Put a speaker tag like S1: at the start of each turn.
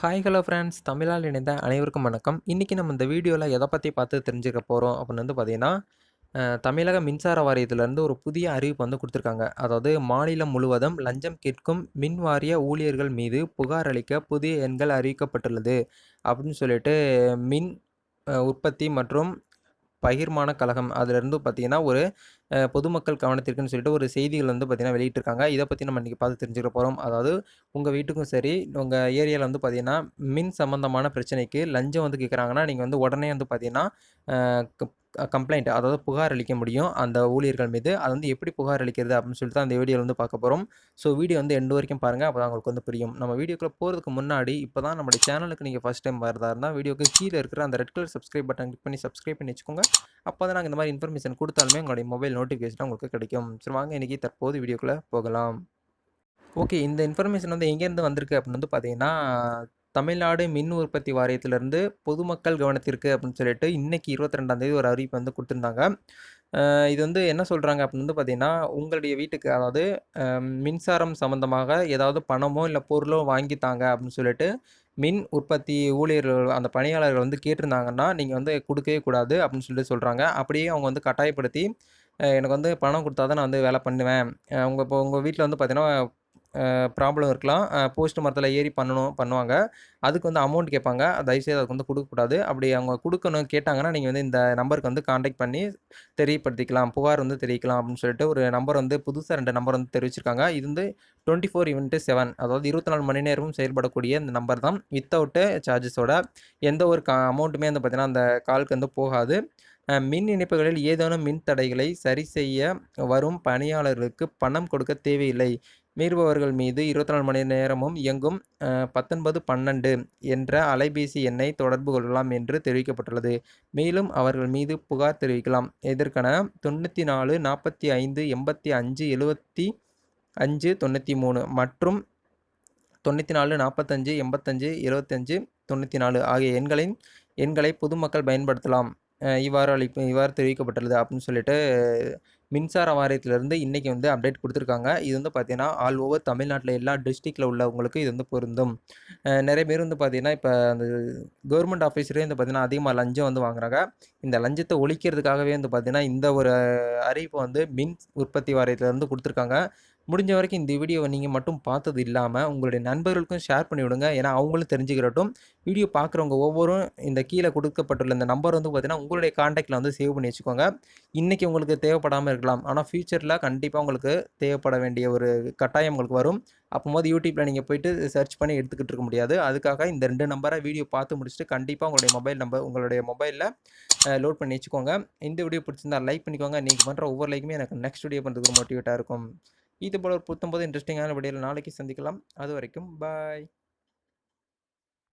S1: Hi hello friends தமிழால் இணைந்த அனைவருக்கும் வணக்கம். இன்றைக்கி நம்ம இந்த வீடியோவில் எதை பற்றி பார்த்து தெரிஞ்சுக்க போகிறோம் அப்படின்னு வந்து பார்த்திங்கன்னா தமிழக மின்சார வாரியத்திலேருந்து ஒரு புதிய அறிவிப்பு வந்து கொடுத்துருக்காங்க. அதாவது மாநிலம் முழுவதும் லஞ்சம் கேட்கும் மின் வாரிய ஊழியர்கள் மீது புகார் அளிக்க புதிய எண்கள் அறிவிக்கப்பட்டுள்ளது. அப்படின்னு சொல்லிட்டு மின் உற்பத்தி மற்றும் பகிர்மான கழகம். அதிலிருந்து பார்த்தீங்கன்னா ஒரு பொதுமக்கள் கவனத்திற்குன்னு சொல்லிட்டு ஒரு செய்திகள் வந்து பார்த்திங்கன்னா வெளியிட்டிருக்காங்க. இதை பற்றி நம்ம இன்றைக்கி பார்த்து தெரிஞ்சுக்க போகிறோம் அதாவது உங்கள் வீட்டுக்கும் சரி உங்கள் ஏரியாவில் வந்து பார்த்தீங்கன்னா மின் சம்மந்தமான பிரச்சனைக்கு லஞ்சம் வந்து கேட்குறாங்கன்னா நீங்கள் வந்து உடனே வந்து பார்த்திங்கன்னா கம்ப்ளைண்ட் அதாவது புகார் அளிக்க முடியும். அந்த ஊழியர்கள் மீது அது வந்து எப்படி புகார் அளிக்கிறது அப்படின்னு சொல்லிட்டு தான் அந்த வீடியோவில் வந்து பார்க்க போகிறோம் ஸோ வீடியோ வந்து எண்டு வரைக்கும் பாருங்கள் அப்போ தான் உங்களுக்கு வந்து புரியும். நம்ம வீடியோக்குள்ளே போகிறதுக்கு முன்னாடி இப்போ தான் நம்மளுடைய சேனலுக்கு நீங்கள் ஃபஸ்ட் டைம் வரதா இருந்தால் வீடியோக்கு கீழே இருக்கிற அந்த red colour subscribe button click பண்ணி சப்ஸ்கிரைப் பண்ணி வச்சுக்கோங்க. அப்போ தான் நாங்கள் இந்த மாதிரி இன்ஃபர்மேஷன் கொடுத்தாலுமே உங்களுடைய மொபைல் நோட்டிஃபிகேஷன் உங்களுக்கு கிடைக்கும். சரி வாங்க இன்றைக்கி தற்போது வீடியோக்குள்ளே போகலாம். ஓகே இந்த இன்ஃபர்மேஷன் வந்து எங்கேருந்து வந்திருக்கு அப்படின்னு வந்து பார்த்தீங்கன்னா தமிழ்நாடு மின் உற்பத்தி வாரியத்திலிருந்து பொதுமக்கள் கவனத்திற்கு அப்படின்னு சொல்லிட்டு இன்றைக்கி இருபத்தி ரெண்டாந்தேதி ஒரு அறிவிப்பு வந்து கொடுத்துருந்தாங்க. இது வந்து என்ன சொல்கிறாங்க அப்படின்னு வந்து பார்த்தீங்கன்னா உங்களுடைய வீட்டுக்கு அதாவது மின்சாரம் சம்மந்தமாக ஏதாவது பணமோ இல்லை பொருளோ வாங்கித்தாங்க அப்படின்னு சொல்லிட்டு மின் உற்பத்தி ஊழியர்கள் அந்த பணியாளர்கள் வந்து கேட்டிருந்தாங்கன்னா நீங்கள் வந்து கொடுக்கவே கூடாது அப்படின்னு சொல்லிட்டு சொல்கிறாங்க அப்படியே அவங்க வந்து கட்டாயப்படுத்தி எனக்கு வந்து பணம் கொடுத்தா தான் நான் வந்து வேலை பண்ணுவேன். உங்கள் இப்போ உங்கள் வீட்டில் வந்து பார்த்தீங்கன்னா ப்ராப்ளம் இருக்கலாம். போஸ்ட் மரத்தில் ஏறி பண்ணணும் பண்ணுவாங்க. அதுக்கு வந்து அமௌண்ட் கேட்பாங்க. தயவுசெய்து அதுக்கு வந்து கொடுக்கக்கூடாது. அப்படி அவங்க கொடுக்கணும் கேட்டாங்கன்னா நீங்கள் வந்து இந்த நம்பருக்கு வந்து காண்டாக்ட் பண்ணி தெரியப்படுத்திக்கலாம். புகார் வந்து தெரிவிக்கலாம் அப்படின்னு சொல்லிட்டு ஒரு நம்பர் வந்து புதுசாக ரெண்டு நம்பர் வந்து தெரிவிச்சிருக்காங்க. இது வந்து டுவெண்ட்டி ஃபோர் இவன்ட்டு செவன் அதாவது இருபத்தி நாலு மணி நேரமும் செயல்படக்கூடிய இந்த நம்பர் தான். வித்தவுட்டு சார்ஜஸோட எந்த ஒரு கா அமௌண்ட்டுமே வந்து பார்த்திங்கன்னா அந்த காலுக்கு வந்து போகாது. மின் இணைப்புகளில் ஏதேனும் மின் தடைகளை சரி செய்ய வரும் பணியாளர்களுக்கு பணம் கொடுக்க தேவையில்லை. மீறுபவர்கள் மீது இருபத்தி நாலு மணி நேரமும் இயங்கும் பத்தொன்பது பன்னெண்டு என்ற அலைபேசி எண்ணை தொடர்பு கொள்ளலாம் என்று தெரிவிக்கப்பட்டுள்ளது. மேலும் அவர்கள் மீது புகார் தெரிவிக்கலாம். இதற்கென தொண்ணூற்றி நாலு நாற்பத்தி ஐந்து எண்பத்தி அஞ்சு எழுபத்தி அஞ்சு தொண்ணூற்றி மூணு மற்றும் தொண்ணூற்றி நாலு நாற்பத்தஞ்சு எண்பத்தஞ்சு இருபத்தஞ்சு தொண்ணூற்றி நாலு ஆகிய எண்களின் எண்களை பொதுமக்கள் பயன்படுத்தலாம். இவ்வாறு அளிப்பு இவ்வாறு தெரிவிக்கப்பட்டுள்ளது அப்படின்னு சொல்லிட்டு மின்சார வாரியத்திலிருந்து இன்றைக்கி வந்து அப்டேட் கொடுத்துருக்காங்க. இது வந்து பார்த்தீங்கன்னா ஆல் ஓவர் தமிழ்நாட்டில் எல்லா டிஸ்ட்ரிக்டில் உள்ளவங்களுக்கு இது வந்து பொருந்தும். நிறைய பேர் வந்து பார்த்தீங்கன்னா இப்போ அந்த கவர்மெண்ட் ஆஃபீஸரே வந்து பார்த்தீங்கன்னா அதிகமாக லஞ்சம் வந்து வாங்குறாங்க. இந்த லஞ்சத்தை ஒழிக்கிறதுக்காகவே வந்து பார்த்திங்கன்னா இந்த ஒரு அறிவிப்பை வந்து மின் உற்பத்தி வாரியத்திலேருந்து கொடுத்துருக்காங்க. முடிஞ்ச வரைக்கும் இந்த வீடியோவை நீங்கள் மட்டும் பார்த்தது இல்லாமல் உங்களுடைய நண்பர்களுக்கும் ஷேர் பண்ணிவிடுங்க ஏன்னா அவங்களும் தெரிஞ்சுக்கிறட்டும். வீடியோ பார்க்குறவங்க ஒவ்வொரும் இந்த கீழே கொடுக்கப்பட்டுள்ள இந்த நம்பர் வந்து பார்த்தீங்கன்னா உங்களுடைய காண்டாக்டில் வந்து சேவ் பண்ணி வச்சுக்கோங்க. இன்றைக்கி உங்களுக்கு தேவைப்படாமல் இருக்கலாம் ஆனால் ஃப்யூச்சரில் கண்டிப்பாக உங்களுக்கு தேவைப்பட வேண்டிய ஒரு கட்டாயம் உங்களுக்கு வரும். அப்போது யூடியூப்பில் நீங்கள் போயிட்டு சர்ச் பண்ணி எடுத்துக்கிட்டு இருக்க முடியாது. அதுக்காக இந்த ரெண்டு நம்பரை வீடியோ பார்த்து முடிச்சுட்டு கண்டிப்பாக உங்களுடைய மொபைல் நம்பர் உங்களுடைய மொபைலில் லோட் பண்ணி வச்சுக்கோங்க. இந்த வீடியோ பிடிச்சிருந்தா லைக் பண்ணிக்கோங்க. நீங்கள் பண்ணுற ஒவ்வொரு லைக்குமே எனக்கு நெக்ஸ்ட் வீடியோ பண்ணுறதுக்கு மோட்டிவேட்டாக இருக்கும். இது போல் ஒரு புத்தம்போது இன்ட்ரெஸ்டிங்கான வீடியோவில் நாளைக்கு சந்திக்கலாம். அது வரைக்கும் பாய்